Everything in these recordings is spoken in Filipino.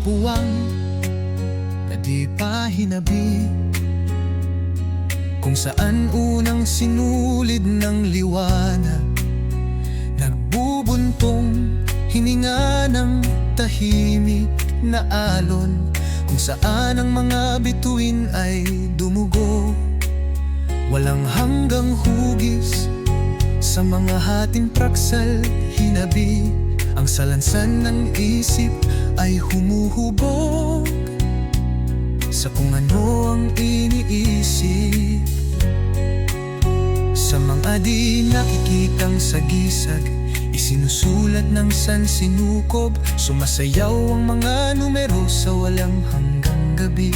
buwang na di pa hinabi. Kung saan unang sinulid ng liwanag Nagbubuntong hininga ng tahimik na alon. Kung saan ang mga bituin ay dumugo Walang hanggang hugis sa mga hating praksal hinabi Ang salansan ng isip ay humuhubog Sa kung ano ang iniisip. Sa mga di nakikitang sagisag Isinusulat ng sansinukob Sumasayaw ang mga numero sa walang hanggang gabi.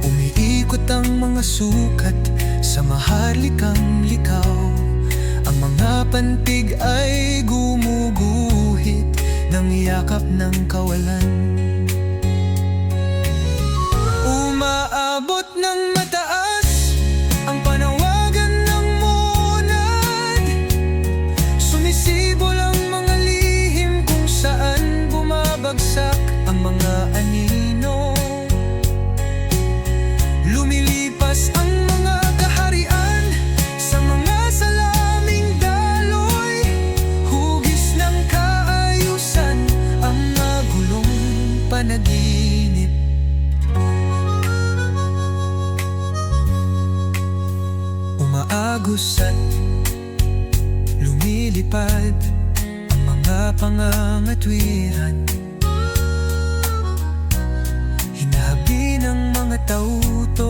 Umiikot ang mga sukat sa maharlikang likaw. Ang mga pantig ay ng yakap ng kawalan. Umaabot ng mataas At lumilipad mga pangangatwiran. Hinahabi ng mga tautolohiya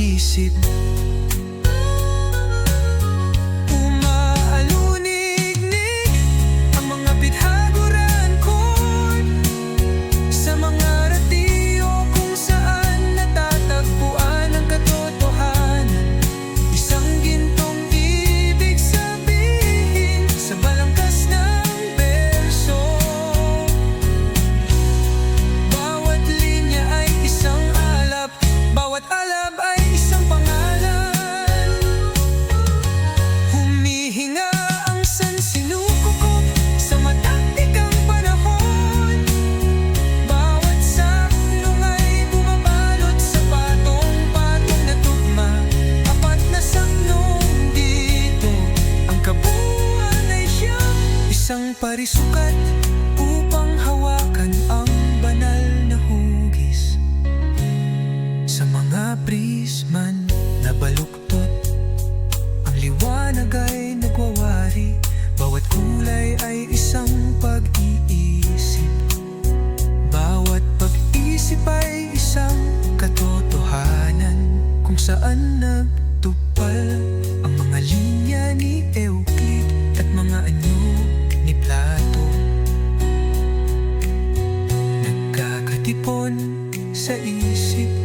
na parisukat Upang hawakan ang banal na hugis. Sa mga prisman na baluktot ang liwanag ay nagwawari. Bawat kulay ay isang pag-iisip. Bawat pag-isip ay isang katotohanan. Kung saan nagtupal ang mga linya ni Euclid Nagkakatipon sa isip